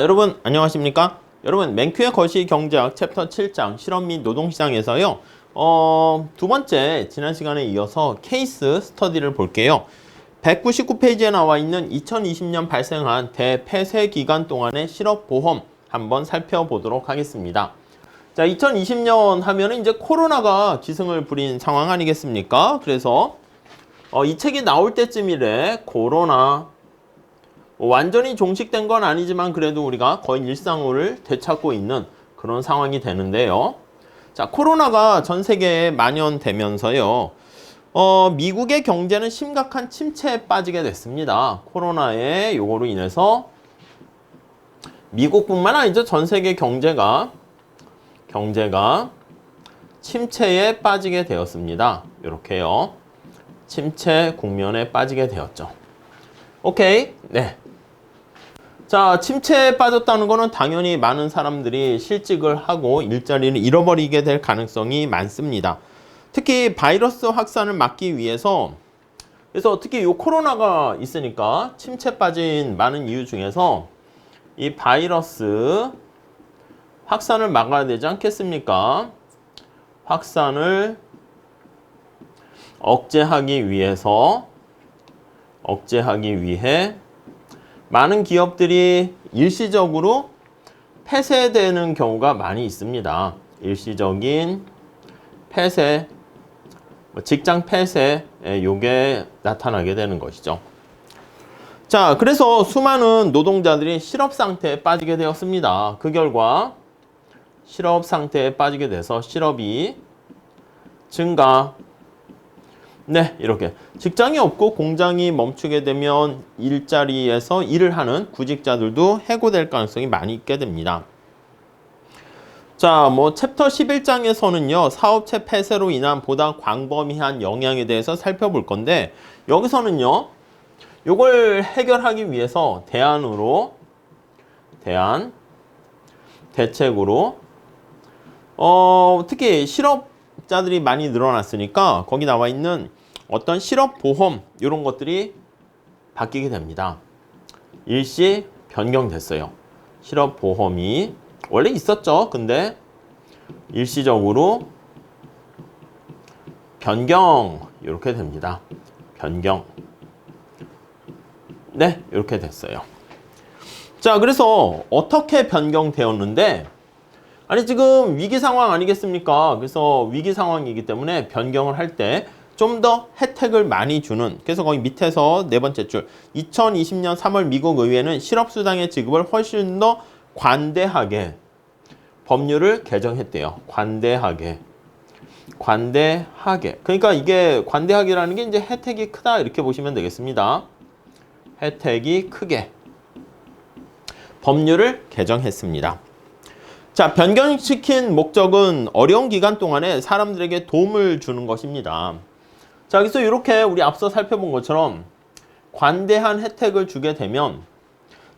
여러분 안녕하십니까? 여러분 맨큐의 거시 경제학 챕터 7장 실험 및 노동시장에서요. 어, 두 번째 지난 시간에 이어서 케이스 스터디를 볼게요. 199페이지에 나와 있는 2020년 발생한 대폐쇄 기간 동안의 실업보험 한번 살펴보도록 하겠습니다. 자, 2020년 하면은 이제 코로나가 기승을 부린 상황 아니겠습니까? 그래서 어, 이 책이 나올 때쯤이래 코로나 뭐 완전히 종식된 건 아니지만 그래도 우리가 거의 일상을 되찾고 있는 그런 상황이 되는데요. 자, 코로나가 전 세계에 만연되면서요. 어, 미국의 경제는 심각한 침체에 빠지게 됐습니다. 코로나의 요거로 인해서 미국뿐만 아니죠. 전 세계 경제가 경제가 침체에 빠지게 되었습니다. 이렇게요. 침체 국면에 빠지게 되었죠. 오케이. 네. 자, 침체에 빠졌다는 거는 당연히 많은 사람들이 실직을 하고 일자리를 잃어버리게 될 가능성이 많습니다. 특히 바이러스 확산을 막기 위해서 그래서 특히 이 코로나가 있으니까 침체 빠진 많은 이유 중에서 이 바이러스 확산을 막아야 되지 않겠습니까? 확산을 억제하기 위해서 억제하기 위해 많은 기업들이 일시적으로 폐쇄되는 경우가 많이 있습니다. 일시적인 폐쇄, 뭐 직장 폐쇄, 요게 나타나게 되는 것이죠. 자, 그래서 수많은 노동자들이 실업 상태에 빠지게 되었습니다. 그 결과 실업 상태에 빠지게 돼서 실업이 증가, 네, 이렇게 직장이 없고 공장이 멈추게 되면 일자리에서 일을 하는 구직자들도 해고될 가능성이 많이 있게 됩니다. 자, 뭐 챕터 11장에서는요. 사업체 폐쇄로 인한 보다 광범위한 영향에 대해서 살펴볼 건데 여기서는요. 요걸 해결하기 위해서 대안으로 대안 대책으로 어, 특히 실업 자들이 많이 늘어났으니까 거기 나와 있는 어떤 실업 보험 이런 것들이 바뀌게 됩니다. 일시 변경됐어요. 실업 보험이 원래 있었죠. 근데 일시적으로 변경 이렇게 됩니다. 변경. 네, 이렇게 됐어요. 자, 그래서 어떻게 변경되었는데 아니 지금 위기 상황 아니겠습니까? 그래서 위기 상황이기 때문에 변경을 할 때 좀 더 혜택을 많이 주는 그래서 거기 밑에서 네 번째 줄 2020년 3월 미국 의회는 실업수당의 지급을 훨씬 더 관대하게 법률을 개정했대요. 관대하게. 관대하게. 그러니까 이게 관대하게라는 게 이제 혜택이 크다 이렇게 보시면 되겠습니다. 혜택이 크게 법률을 개정했습니다. 자, 변경시킨 목적은 어려운 기간 동안에 사람들에게 도움을 주는 것입니다. 자, 그래서 이렇게 우리 앞서 살펴본 것처럼 관대한 혜택을 주게 되면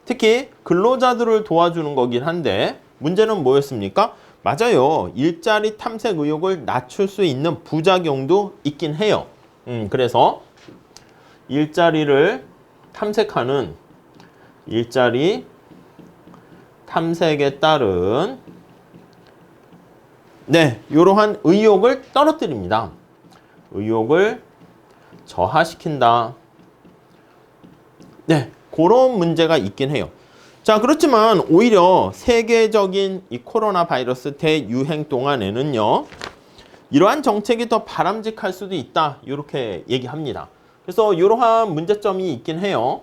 특히 근로자들을 도와주는 거긴 한데 문제는 뭐였습니까? 맞아요. 일자리 탐색 의욕을 낮출 수 있는 부작용도 있긴 해요. 음, 그래서 일자리를 탐색하는 일자리 탐색에 따른 네, 이러한 의욕을 떨어뜨립니다. 의욕을 저하시킨다. 네, 그런 문제가 있긴 해요. 자, 그렇지만 오히려 세계적인 이 코로나 바이러스 대유행 동안에는요, 이러한 정책이 더 바람직할 수도 있다. 이렇게 얘기합니다. 그래서 이러한 문제점이 있긴 해요.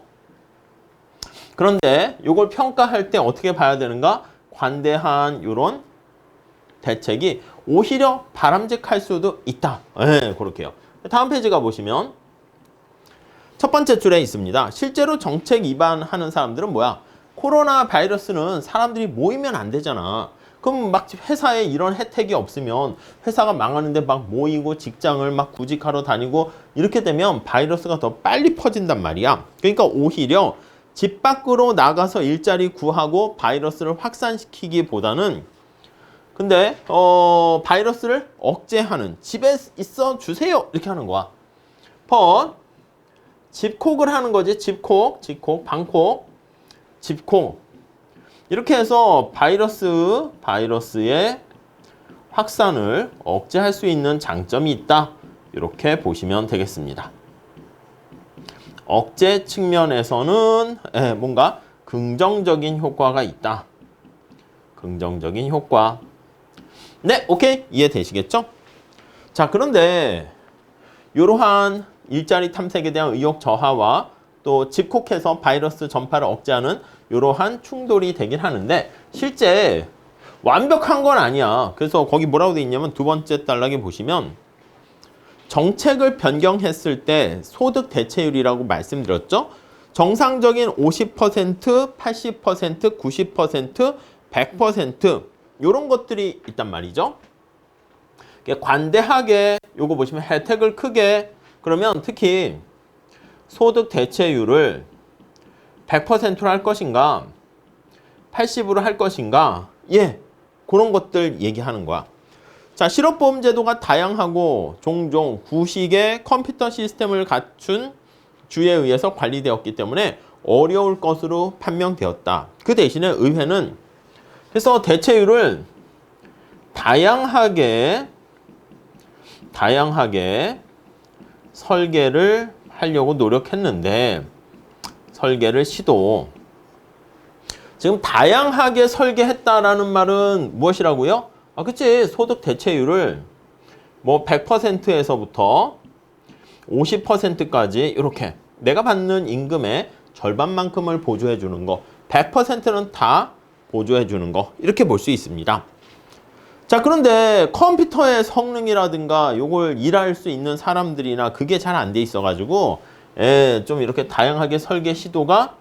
그런데 이걸 평가할 때 어떻게 봐야 되는가? 관대한 이런 대책이 오히려 바람직할 수도 있다. 네, 그렇게요. 다음 페이지 가보시면 첫 번째 줄에 있습니다. 실제로 정책 위반하는 사람들은 뭐야? 코로나 바이러스는 사람들이 모이면 안 되잖아. 그럼 막 회사에 이런 혜택이 없으면 회사가 망하는데 막 모이고 직장을 막 구직하러 다니고 이렇게 되면 바이러스가 더 빨리 퍼진단 말이야. 그러니까 오히려 집 밖으로 나가서 일자리 구하고 바이러스를 확산시키기보다는 근데 어 바이러스를 억제하는 집에 있어 주세요 이렇게 하는 거야. 펀 집콕을 하는 거지 집콕, 집콕, 방콕, 집콕. 이렇게 해서 바이러스, 바이러스의 확산을 억제할 수 있는 장점이 있다. 이렇게 보시면 되겠습니다. 억제 측면에서는 예, 뭔가 긍정적인 효과가 있다. 긍정적인 효과. 네, 오케이. 이해되시겠죠? 자, 그런데 이러한 일자리 탐색에 대한 의욕 저하와 또 집콕해서 바이러스 전파를 억제하는 이러한 충돌이 되긴 하는데 실제 완벽한 건 아니야. 그래서 거기 뭐라고 돼 있냐면 두 번째 단락에 보시면 정책을 변경했을 때 소득 대체율이라고 말씀드렸죠. 정상적인 50%, 80%, 90%, 100% 이런 것들이 있단 말이죠. 관대하게 요거 보시면 혜택을 크게 그러면 특히 소득 대체율을 100%로 할 것인가 80으로 할 것인가 예 그런 것들 얘기하는 거야. 자, 실업보험 제도가 다양하고 종종 구식의 컴퓨터 시스템을 갖춘 주에 의해서 관리되었기 때문에 어려울 것으로 판명되었다. 그 대신에 의회는 그래서 대체율을 다양하게 다양하게 설계를 하려고 노력했는데 설계를 시도 지금 다양하게 설계했다라는 말은 무엇이라고요? 아, 그치. 소득 대체율을 뭐 100%에서부터 50%까지 이렇게 내가 받는 임금의 절반만큼을 보조해 주는 거 100%는 다 보조해 주는 거 이렇게 볼 수 있습니다. 자 그런데 컴퓨터의 성능이라든가 요걸 일할 수 있는 사람들이나 그게 잘 안 돼 있어 가지고 예, 좀 이렇게 다양하게 설계 시도가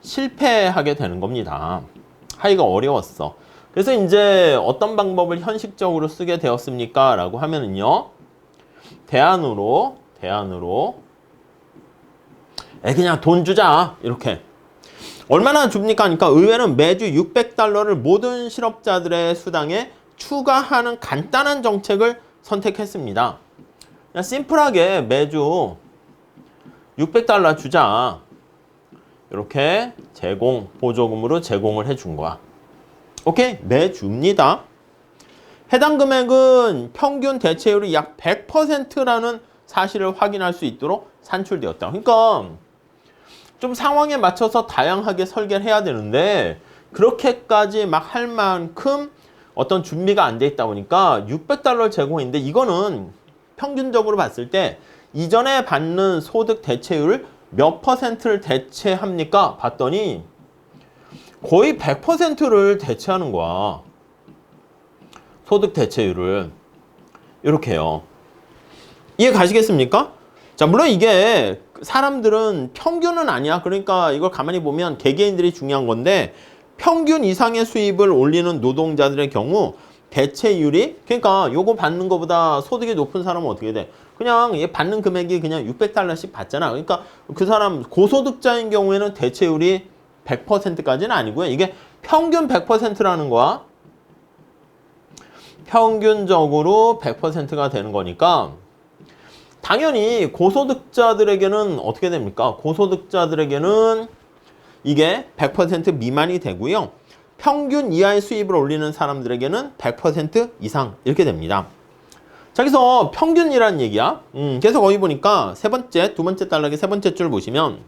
실패하게 되는 겁니다. 하기가 어려웠어. 그래서 이제 어떤 방법을 현실적으로 쓰게 되었습니까? 라고 하면은요. 대안으로 대안으로 에 그냥 돈 주자 이렇게 얼마나 줍니까? 하니까 의회는 매주 600 달러를 모든 실업자들의 수당에 추가하는 간단한 정책을 선택했습니다. 그냥 심플하게 매주 600달러 주자. 이렇게 제공, 보조금으로 제공을 해준 거야. 오케이? 매줍니다. 해당 금액은 평균 대체율이 약 100%라는 사실을 확인할 수 있도록 산출되었다. 그러니까 좀 상황에 맞춰서 다양하게 설계를 해야 되는데 그렇게까지 막 할 만큼 어떤 준비가 안 돼 있다 보니까 600달러를 제공했는데 이거는 평균적으로 봤을 때 이전에 받는 소득 대체율 몇 퍼센트를 대체합니까? 봤더니 거의 100%를 대체하는 거야. 소득 대체율을. 이렇게요. 이해 가시겠습니까? 자, 물론 이게 사람들은 평균은 아니야. 그러니까 이걸 가만히 보면 개개인들이 중요한 건데 평균 이상의 수입을 올리는 노동자들의 경우 대체율이 그러니까 요거 받는 것보다 소득이 높은 사람은 어떻게 돼? 그냥 얘 받는 금액이 그냥 600달러씩 받잖아. 그러니까 그 사람 고소득자인 경우에는 대체율이 100%까지는 아니고요. 이게 평균 100%라는 거야. 평균적으로 100%가 되는 거니까 당연히 고소득자들에게는 어떻게 됩니까? 고소득자들에게는 이게 100% 미만이 되고요. 평균 이하의 수입을 올리는 사람들에게는 100% 이상 이렇게 됩니다. 자, 그래서 평균이라는 얘기야. 음, 그래서 거기 보니까 세 번째, 두 번째 단락의 세 번째 줄 보시면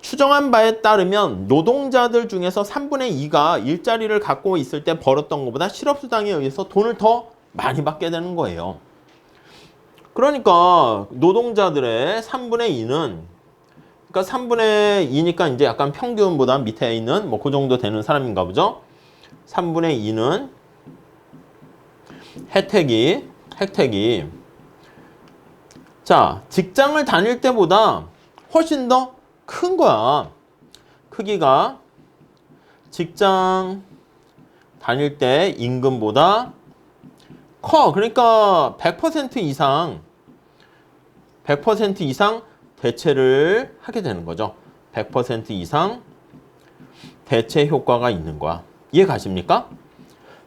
추정한 바에 따르면 노동자들 중에서 3분의 2가 일자리를 갖고 있을 때 벌었던 것보다 실업수당에 의해서 돈을 더 많이 받게 되는 거예요. 그러니까 노동자들의 3분의 2는 그러니까 3분의 2니까 이제 약간 평균보다 밑에 있는 뭐 그 정도 되는 사람인가 보죠. 3분의 2는 혜택이 혜택이 자 직장을 다닐 때보다 훨씬 더 큰 거야. 크기가 직장 다닐 때 임금보다 커. 그러니까 100% 이상 100% 이상 대체를 하게 되는 거죠. 100% 이상 대체 효과가 있는 거야. 이해 가십니까?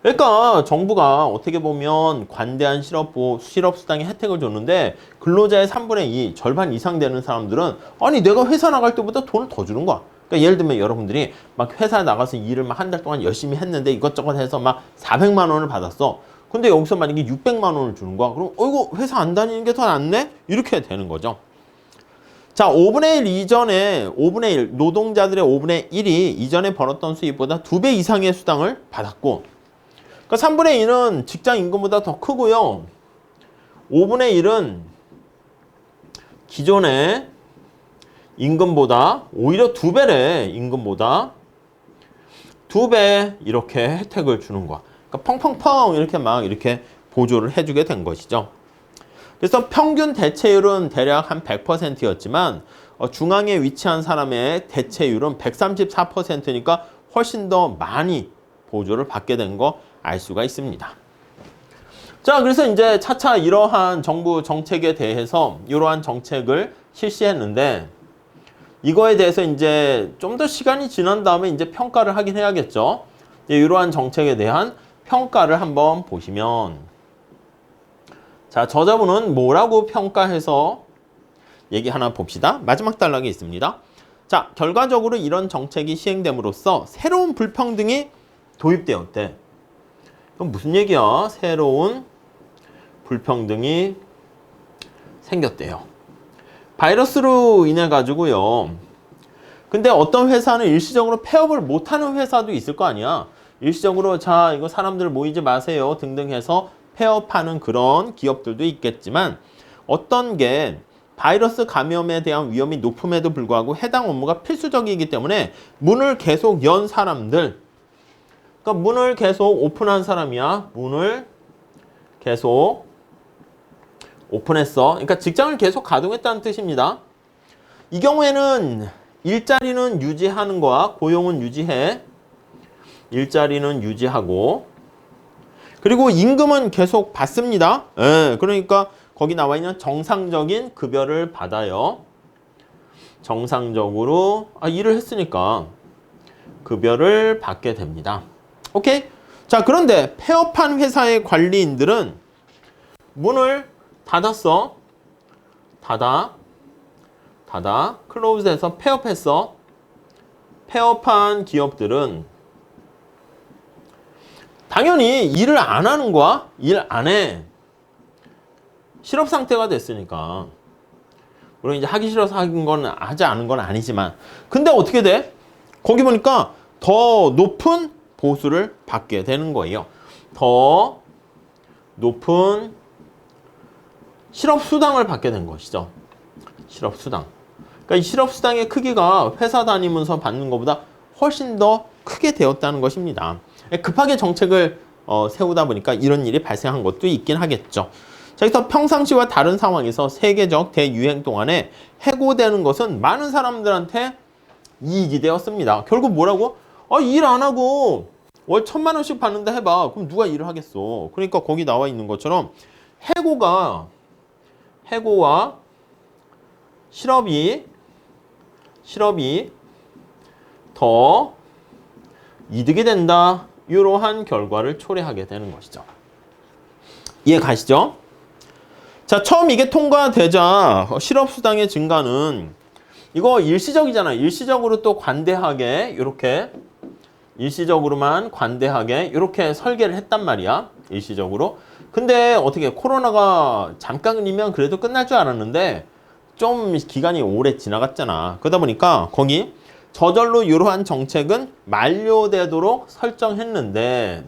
그러니까 정부가 어떻게 보면 관대한 실업보, 실업수당의 혜택을 줬는데 근로자의 3분의 2, 절반 이상 되는 사람들은 아니 내가 회사 나갈 때보다 돈을 더 주는 거야. 그러니까 예를 들면 여러분들이 막 회사 나가서 일을 막 한 달 동안 열심히 했는데 이것저것 해서 막 400만 원을 받았어. 근데 여기서 만약에 600만 원을 주는 거야. 그럼 어이구 회사 안 다니는 게 더 낫네? 이렇게 되는 거죠. 자, 5분의 1 이전에 5분의 1 노동자들의 5분의 1이 이전에 벌었던 수입보다 2배 이상의 수당을 받았고 그러니까 3분의 1은 직장 임금보다 더 크고요. 5분의 1은 기존의 임금보다 오히려 두 배래 임금보다 두 배 이렇게 혜택을 주는 거야. 그러니까 펑펑펑 이렇게 막 이렇게 보조를 해주게 된 것이죠. 그래서 평균 대체율은 대략 한 100%였지만 어, 중앙에 위치한 사람의 대체율은 134%니까 훨씬 더 많이 보조를 받게 된 거 알 수가 있습니다. 자, 그래서 이제 차차 이러한 정부 정책에 대해서 이러한 정책을 실시했는데 이거에 대해서 이제 좀 더 시간이 지난 다음에 이제 평가를 하긴 해야겠죠. 이러한 정책에 대한 평가를 한번 보시면 자, 저자분은 뭐라고 평가해서 얘기 하나 봅시다. 마지막 단락에 있습니다. 자, 결과적으로 이런 정책이 시행됨으로써 새로운 불평등이 도입되었대. 그럼 무슨 얘기야? 새로운 불평등이 생겼대요. 바이러스로 인해 가지고요. 근데 어떤 회사는 일시적으로 폐업을 못하는 회사도 있을 거 아니야. 일시적으로 자 이거 사람들 모이지 마세요 등등 해서 폐업하는 그런 기업들도 있겠지만 어떤 게 바이러스 감염에 대한 위험이 높음에도 불구하고 해당 업무가 필수적이기 때문에 문을 계속 연 사람들 그러니까 문을 계속 오픈한 사람이야. 문을 계속 오픈했어. 그러니까 직장을 계속 가동했다는 뜻입니다. 이 경우에는 일자리는 유지하는 거야. 고용은 유지해. 일자리는 유지하고 그리고 임금은 계속 받습니다. 예, 그러니까 거기 나와 있는 정상적인 급여를 받아요. 정상적으로 아, 일을 했으니까 급여를 받게 됩니다. 오케이? 자, 그런데 폐업한 회사의 관리인들은 문을 닫았어. 닫아. 닫아. 클로즈해서 폐업했어. 폐업한 기업들은 당연히 일을 안 하는 거야? 일 안 해. 실업 상태가 됐으니까. 물론 이제 하기 싫어서 하는 건 하지 않은 건 아니지만. 근데 어떻게 돼? 거기 보니까 더 높은 보수를 받게 되는 거예요. 더 높은 실업 수당을 받게 된 것이죠. 실업 수당. 그러니까 이 실업 수당의 크기가 회사 다니면서 받는 것보다 훨씬 더 크게 되었다는 것입니다. 급하게 정책을 어, 세우다 보니까 이런 일이 발생한 것도 있긴 하겠죠. 자, 여기서 평상시와 다른 상황에서 세계적 대유행 동안에 해고되는 것은 많은 사람들한테 이익이 되었습니다. 결국 뭐라고? 아, 일 안 하고 월 천만 원씩 받는다 해봐. 그럼 누가 일을 하겠어? 그러니까 거기 나와 있는 것처럼 해고가 해고와 실업이 실업이 더 이득이 된다. 이러한 결과를 초래하게 되는 것이죠. 이해 가시죠? 자, 처음 이게 통과되자 실업수당의 증가는 이거 일시적이잖아요. 일시적으로 또 관대하게 이렇게 일시적으로만 관대하게 이렇게 설계를 했단 말이야. 일시적으로. 근데 어떻게 코로나가 잠깐이면 그래도 끝날 줄 알았는데 좀 기간이 오래 지나갔잖아. 그러다 보니까 거기 저절로 이러한 정책은 만료되도록 설정했는데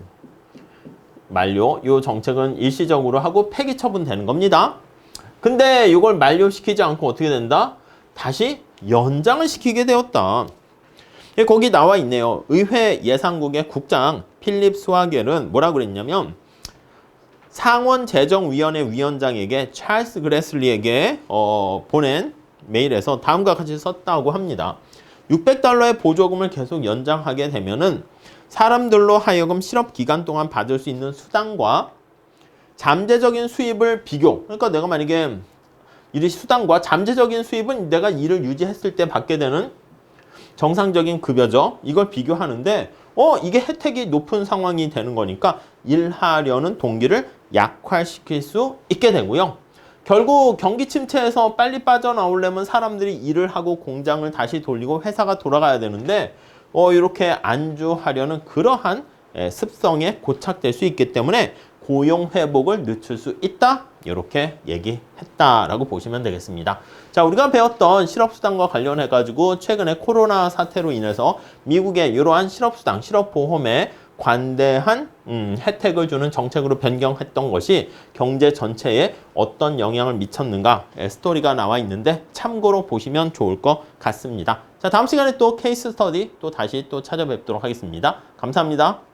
만료, 이 정책은 일시적으로 하고 폐기 처분되는 겁니다. 근데 이걸 만료시키지 않고 어떻게 된다? 다시 연장을 시키게 되었다. 예, 거기 나와 있네요. 의회 예산국의 국장 필립 스와겔은 뭐라 그랬냐면 상원 재정위원회 위원장에게 찰스 그레슬리에게 어, 보낸 메일에서 다음과 같이 썼다고 합니다. 600달러의 보조금을 계속 연장하게 되면은 사람들로 하여금 실업 기간 동안 받을 수 있는 수당과 잠재적인 수입을 비교. 그러니까 내가 만약에 이 수당과 잠재적인 수입은 내가 일을 유지했을 때 받게 되는 정상적인 급여죠. 이걸 비교하는데 어 이게 혜택이 높은 상황이 되는 거니까 일하려는 동기를 약화시킬 수 있게 되고요. 결국 경기 침체에서 빨리 빠져나오려면 사람들이 일을 하고 공장을 다시 돌리고 회사가 돌아가야 되는데 어, 이렇게 안주하려는 그러한 예, 습성에 고착될 수 있기 때문에 고용 회복을 늦출 수 있다. 이렇게 얘기했다라고 보시면 되겠습니다. 자, 우리가 배웠던 실업수당과 관련해 가지고 최근에 코로나 사태로 인해서 미국의 이러한 실업수당, 실업보험에 관대한 음, 혜택을 주는 정책으로 변경했던 것이 경제 전체에 어떤 영향을 미쳤는가 의 스토리가 나와 있는데 참고로 보시면 좋을 것 같습니다. 자, 다음 시간에 또 케이스 스터디 또 다시 또 찾아뵙도록 하겠습니다. 감사합니다.